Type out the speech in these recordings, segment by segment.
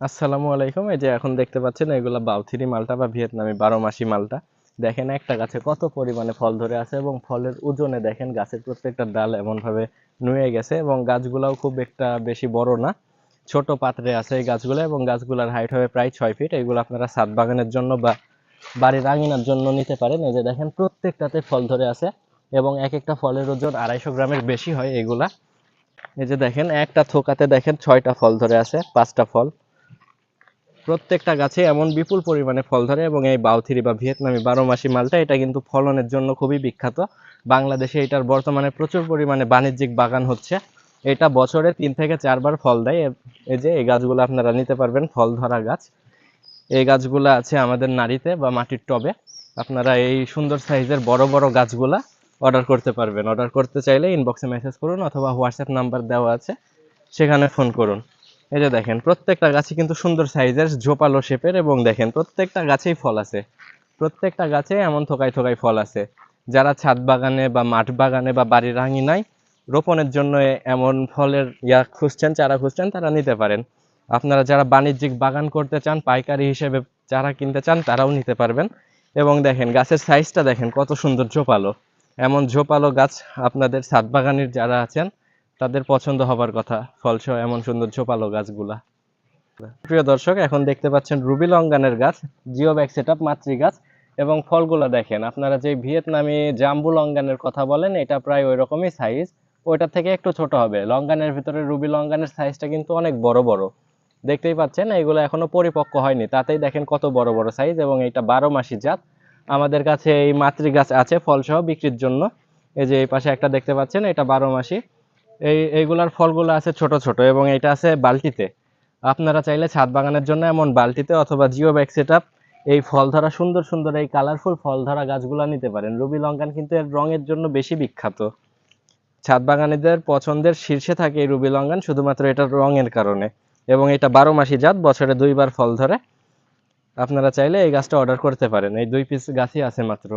আসসালামু আলাইকুম। এই যে এখন দেখতে পাচ্ছেন এগুলা বাউথিরি মালটা বা ভিয়েতনামি বারো মাসি মালটা। দেখেন একটা গাছে কত পরিমাণে ফল ধরে আছে এবং ফলের ওজনে দেখেন গাছের প্রত্যেকটা ডাল এমনভাবে নুয়ে গেছে এবং গাছগুলাও খুব একটা বেশি বড় না। ছোট পাত্রে আছে এই গাছগুলো এবং গাছগুলার হাইট হবে প্রায় ছয় ফিট এগুলো আপনারা ছাদ বাগানের জন্য বা বাড়ির আঙিনার জন্য নিতে পারেন। এই যে দেখেন প্রত্যেকটাতে ফল ধরে আছে এবং এক একটা ফলের ওজন আড়াইশো গ্রামের বেশি হয় এগুলা। এই যে দেখেন একটা থোকাতে দেখেন ছয়টা ফল ধরে আছে, পাঁচটা ফল। প্রত্যেকটা গাছে এমন বিপুল পরিমাণে ফল ধরে এবং এই বাউথিরি বা ভিয়েতনামি বারো মাসি মালটা, এটা কিন্তু ফলনের জন্য খুবই বিখ্যাত। বাংলাদেশে এটার বর্তমানে প্রচুর পরিমাণে বাণিজ্যিক বাগান হচ্ছে। এটা বছরে তিন থেকে চারবার ফল দেয়। এই যে, এই গাছগুলো আপনারা নিতে পারবেন, ফল ধরা গাছ। এই গাছগুলো আছে আমাদের নাড়িতে বা মাটির টবে। আপনারা এই সুন্দর সাইজের বড় বড় গাছগুলা অর্ডার করতে পারবেন। অর্ডার করতে চাইলে ইনবক্সে মেসেজ করুন অথবা হোয়াটসঅ্যাপ নাম্বার দেওয়া আছে। সেখানে ফোন করুন। এই যে দেখেন, প্রত্যেকটা গাছে কিন্তু সুন্দর সাইজের ঝোপালো শেপের এবং দেখেন, প্রত্যেকটা গাছেই ফল আছে। প্রত্যেকটা গাছে এমন থোকায় থোকায় ফল আছে। যারা ছাদ বাগানে বা মাঠ বাগানে বা বাড়ির আঙিনায় রোপণের জন্য এমন ফলের ইয়া খুঁজছেন, চারা খুঁজছেন, তারা নিতে পারেন। আপনারা যারা বাণিজ্যিক বাগান করতে চান, পাইকারি হিসেবে চারা কিনতে চান, তারাও নিতে পারবেন। এবং দেখেন, গাছের সাইজটা দেখেন, কত সুন্দর ঝোপালো। এমন ঝোপালো গাছ আপনাদের ছাদ বাগানের যারা আছেন তাদের পছন্দ হবার কথা। ফলসহ এমন সুন্দর ঝোপালো গাছগুলা। প্রিয় দর্শক, এখন দেখতে পাচ্ছেন রুবি লঙ্গানের গাছ জিও ব্যাগ সেট মাতৃ গাছ এবং ফলগুলো দেখেন। আপনারা যে ভিয়েতনামি জাম্বু লঙ্গানের কথা বলেন, এটা প্রায় ওই রকমই সাইজ ওইটা থেকে একটু ছোট হবে। লঙ্গানের ভিতরে রুবি লঙ্গানের সাইজটা কিন্তু অনেক বড় বড়। দেখতেই পাচ্ছেন এগুলো এখনও পরিপক্ক হয়নি। তাতেই দেখেন কত বড় বড় সাইজ এবং এটা বারো মাসি জাত। আমাদের কাছে এই মাতৃ গাছ আছে ফলসহ বিক্রির জন্য। এই যে এই পাশে একটা দেখতে পাচ্ছেন, এটা বারো মাসি। এই, এইগুলার ফলগুলো আছে ছোট ছোট এবং এটা আছে বালতিতে। আপনারা চাইলে ছাদ বাগানের জন্য এমন বালতিতে অথবা জিও ব্যাগ সেট এই ফল ধরা, সুন্দর সুন্দর এই কালারফুল ফল ধরা গাছগুলো নিতে পারেন। রুবি লঙ্কান কিন্তু এর রঙের জন্য বেশি বিখ্যাত। ছাদ বাগানীদের পছন্দের শীর্ষে থাকে এই রুবি লঙ্কান, শুধুমাত্র এটার রঙের কারণে। এবং এটা বারো মাসি জাত, বছরে দুইবার ফল ধরে। আপনারা চাইলে এই গাছটা অর্ডার করতে পারেন। এই দুই পিস গাছই আছে মাত্র।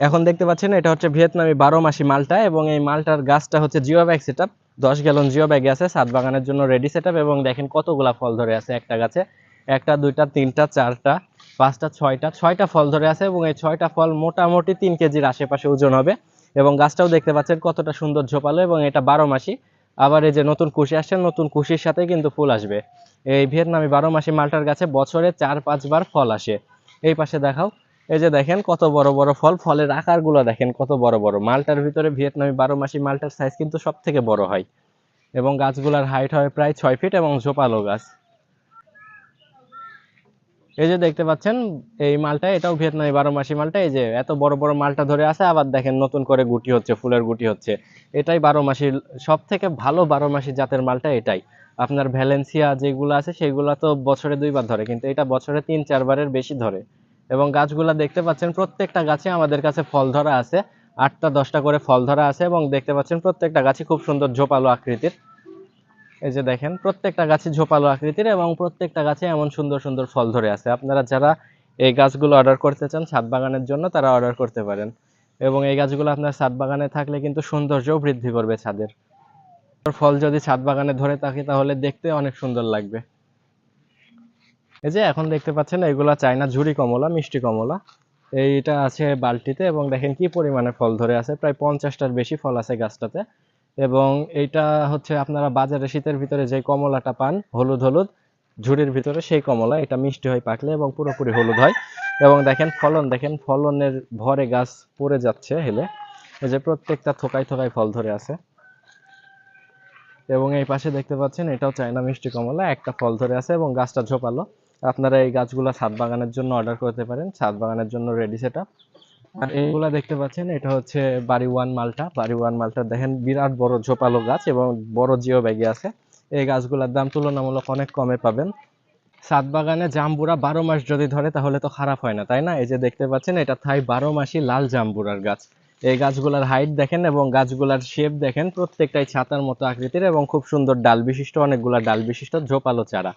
এখন দেখতে পাচ্ছেন, এটা হচ্ছে ভিয়েতনামি বারো মাসি মালটা এবং এই মালটার গাছটা হচ্ছে জিও ব্যাগ সেট আপ দশ গ্যালন জিও ব্যাগে আছে সাত বাগানের জন্য রেডি সেট আপ এবং দেখেন কতগুলা ফল ধরে আছে একটা গাছে। একটা, দুইটা, তিনটা, চারটা, পাঁচটা, ছয়টা ছয়টা ফল ধরে আছে এবং এই ছয়টা ফল মোটামুটি তিন কেজির আশেপাশে ওজন হবে এবং গাছটাও দেখতে পাচ্ছেন কতটা সুন্দর ঝোপালো এবং এটা বারো মাসি। আবার এই যে নতুন কুশি আসছে, নতুন কুশির সাথে কিন্তু ফুল আসবে। এই ভিয়েতনামি বারো মাসি মালটার গাছে বছরে চার, পাঁচবার ফল আসে। এই পাশে দেখাও এই যে দেখেন কত বড় বড় ফল, ফলের আকারগুলো দেখেন কত বড় বড়। মালটার ভিতরে ভিয়েতনামি বারো মাসি মালটার সাইজ কিন্তু সব থেকে বড় হয়। এবং গাছগুলার হাইট হয় প্রায় ছয় ফিট এবং ঝোপালো গাছ। এই যে দেখতে পাচ্ছেন, এই মালটা, এটাও ভিয়েতনামি বারো মাসি মালটা। এই যে এত বড় বড় মালটা ধরে আছে, আবার দেখেন নতুন করে গুটি হচ্ছে, ফুলের গুটি হচ্ছে। এটাই বারো মাসির সব থেকে ভালো বারো মাসি জাতের মালটা এটাই। আপনার ভ্যালেন্সিয়া যেগুলো আছে, সেগুলো তো বছরে দুইবার ধরে, কিন্তু এটা বছরে তিন চারবারের বেশি ধরে। এবং গাছগুলা দেখতে পাচ্ছেন, প্রত্যেকটা গাছে আমাদের কাছে ফল ধরা আছে। আটটা, দশটা করে ফল ধরা আছে এবং দেখতে পাচ্ছেন প্রত্যেকটা গাছই খুব সুন্দর ঝোপালো আকৃতির। এই যে দেখেন, প্রত্যেকটা গাছে ঝোপালো আকৃতির এবং প্রত্যেকটা গাছে এমন সুন্দর সুন্দর ফল ধরে আছে। আপনারা যারা এই গাছগুলো অর্ডার করতে চান ছাদ বাগানের জন্য, তারা অর্ডার করতে পারেন। এবং এই গাছগুলো আপনার ছাদ বাগানে থাকলে কিন্তু সৌন্দর্যও বৃদ্ধি করবে ছাদের। ফল যদি ছাদ বাগানে ধরে থাকে, তাহলে দেখতে অনেক সুন্দর লাগবে। এই যে এখন দেখতে পাচ্ছেন, এগুলা চায়না ঝুরি কমলা, মিষ্টি কমলা। এইটা আছে বালতিতে এবং দেখেন কি পরিমাণে ফল ধরে আছে, প্রায় পঞ্চাশটার বেশি ফল আছে গাছটাতে। এবং এইটা হচ্ছে আপনারা বাজারে শীতের ভিতরে যে কমলাটা পান, হলুদ হলুদ ঝুড়ির ভিতরে সেই কমলা, এটা মিষ্টি হয় পাকলে এবং পুরোপুরি হলুদ হয়। এবং দেখেন ফলন, দেখেন ফলনের ভরে গাছ পড়ে যাচ্ছে হেলে। এই যে প্রত্যেকটা থোকায় থোকায় ফল ধরে আছে। এবং এই পাশে দেখতে পাচ্ছেন, এটাও চায়না মিষ্টি কমলা, একটা ফল ধরে আছে এবং গাছটা ঝোপালো। আপনারা এই গাছগুলো ছাদ বাগানের জন্য অর্ডার করতে পারেন। ছাদ বাগানের জন্য রেডি সেট আর এইগুলা দেখতে পাচ্ছেন, এটা হচ্ছে বাড়ি ওয়ান মালটা। বাড়ি ওয়ান মালটা দেখেন, বিরাট বড় ঝোপালো গাছ এবং বড় জিও ব্যাগে আছে। এই গাছগুলোর দাম তুলনামূলক অনেক কমে পাবেন। ছাদ বাগানে জাম্বুরা বারো মাস যদি ধরে, তাহলে তো খারাপ হয় না, তাই না? এই যে দেখতে পাচ্ছেন, এটা থাই বারো মাসি লাল জাম্বুরার গাছ। এই গাছগুলার হাইট দেখেন এবং গাছগুলার শেপ দেখেন, প্রত্যেকটাই ছাতার মতো আকৃতির এবং খুব সুন্দর ডাল বিশিষ্ট, অনেকগুলা ডাল বিশিষ্ট, ঝোপালো চারা।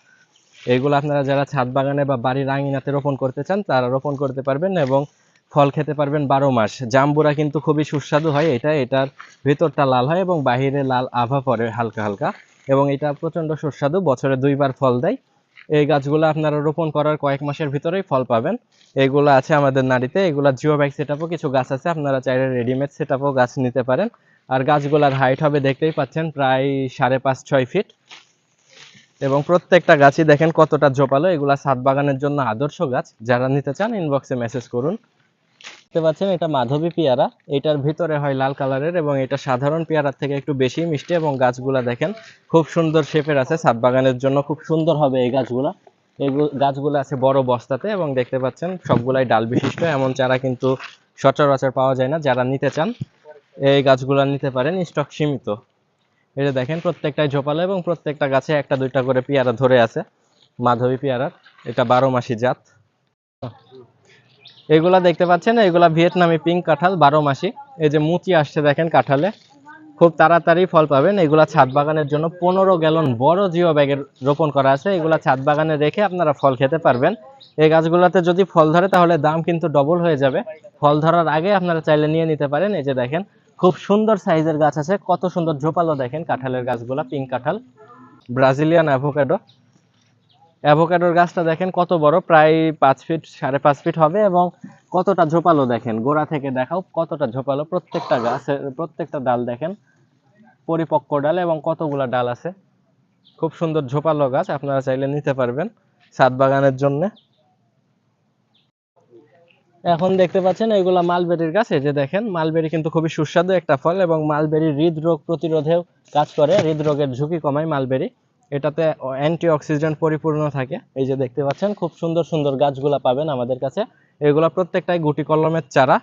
এইগুলো আপনারা যারা ছাদ বাগানে বা বাড়ির আঙিনাতে রোপণ করতে চান, তারা রোপণ করতে পারবেন এবং ফল খেতে পারবেন বারো মাস। জাম্বুরা কিন্তু খুবই সুস্বাদু হয় এটা, এটার ভেতরটা লাল হয় এবং বাহিরে লাল আভা পড়ে হালকা হালকা এবং এটা প্রচণ্ড সুস্বাদু, বছরে দুইবার ফল দেয়। এই গাছগুলো আপনারা রোপণ করার কয়েক মাসের ভিতরেই ফল পাবেন। এগুলো আছে আমাদের নাড়িতে, এগুলো জিও ব্যাগ সেট কিছু গাছ আছে, আপনারা চাইলে রেডিমেড সেট গাছ নিতে পারেন। আর গাছগুলার হাইট হবে দেখতেই পাচ্ছেন, প্রায় সাড়ে পাঁচ, ছয় ফিট এবং প্রত্যেকটা গাছই দেখেন কতটা ঝোপালো এগুলা ছাদ বাগানের জন্য আদর্শ গাছ। যারা নিতে চান ইনবক্সে মেসেজ করুন। দেখতে পাচ্ছেন, এটা মাধবী পেয়ারা। এটার ভিতরে হয় লাল কালারের এবং এটা সাধারণ পেয়ারার থেকে একটু বেশি মিষ্টি এবং গাছগুলা দেখেন খুব সুন্দর শেপের আছে। ছাদ বাগানের জন্য খুব সুন্দর হবে এই গাছগুলা। এই গাছগুলো আছে বড় বস্তাতে এবং দেখতে পাচ্ছেন সবগুলাই ডাল বিশিষ্ট। এমন চারা কিন্তু সচরাচর পাওয়া যায় না। যারা নিতে চান, এই গাছগুলো নিতে পারেন। স্টক সীমিত। এই যে দেখেন, প্রত্যেকটাই ঝোপালো এবং প্রত্যেকটা গাছে একটা, দুইটা করে পেয়ারা ধরে আছে। মাধবী পেয়ারার এটা বারো মাসি জাত। এগুলা দেখতে পাচ্ছেন, এগুলা ভিয়েতনামি পিঙ্ক কাঁঠাল, বারো মাসি। এই যে মুচি আসছে দেখেন কাঁঠালে। খুব তাড়াতাড়ি ফল পাবেন। এগুলা ছাদ বাগানের জন্য পনেরো গ্যালন বড় জিও ব্যাগের রোপণ করা আছে। এগুলা ছাদ বাগানে রেখে আপনারা ফল খেতে পারবেন। এই গাছগুলোতে যদি ফল ধরে, তাহলে দাম কিন্তু ডবল হয়ে যাবে। ফল ধরার আগে আপনারা চাইলে নিয়ে নিতে পারেন। এই যে দেখেন খুব সুন্দর সাইজের গাছ আছে। কত সুন্দর ঝোপালো দেখেন কাঁঠালের গাছগুলা পিঙ্ক কাঁঠাল। ব্রাজিলিয়ান অ্যাভোকাডো অ্যাভোকাডোর গাছটা দেখেন কত বড়, প্রায় পাঁচ ফিট সাড়ে পাঁচ ফিট হবে এবং কতটা ঝোপালো দেখেন। গোড়া থেকে দেখাও কতটা ঝোপালো, প্রত্যেকটা গাছের প্রত্যেকটা ডাল দেখেন। পরিপক্ক ডাল এবং কতগুলা ডাল আছে। খুব সুন্দর ঝোপালো গাছ, আপনারা চাইলে নিতে পারবেন। ছাদ বাগানের জন্য। এখন দেখতে পাচ্ছেন এগুলা মালবেরির গাছ, এই যে দেখেন মালবেরি কিন্তু খুবই সুস্বাদু একটা ফল এবং মালবেরি হৃদরোগ প্রতিরোধেও কাজ করে, হৃদরোগের ঝুঁকি কমায় মালবেরি এটাতে অ্যান্টি অক্সিডেন্ট পরিপূর্ণ থাকে। এই যে দেখতে পাচ্ছেন, খুব সুন্দর সুন্দর গাছগুলা পাবেন আমাদের কাছে। এগুলা প্রত্যেকটাই গুটি কলমের চারা।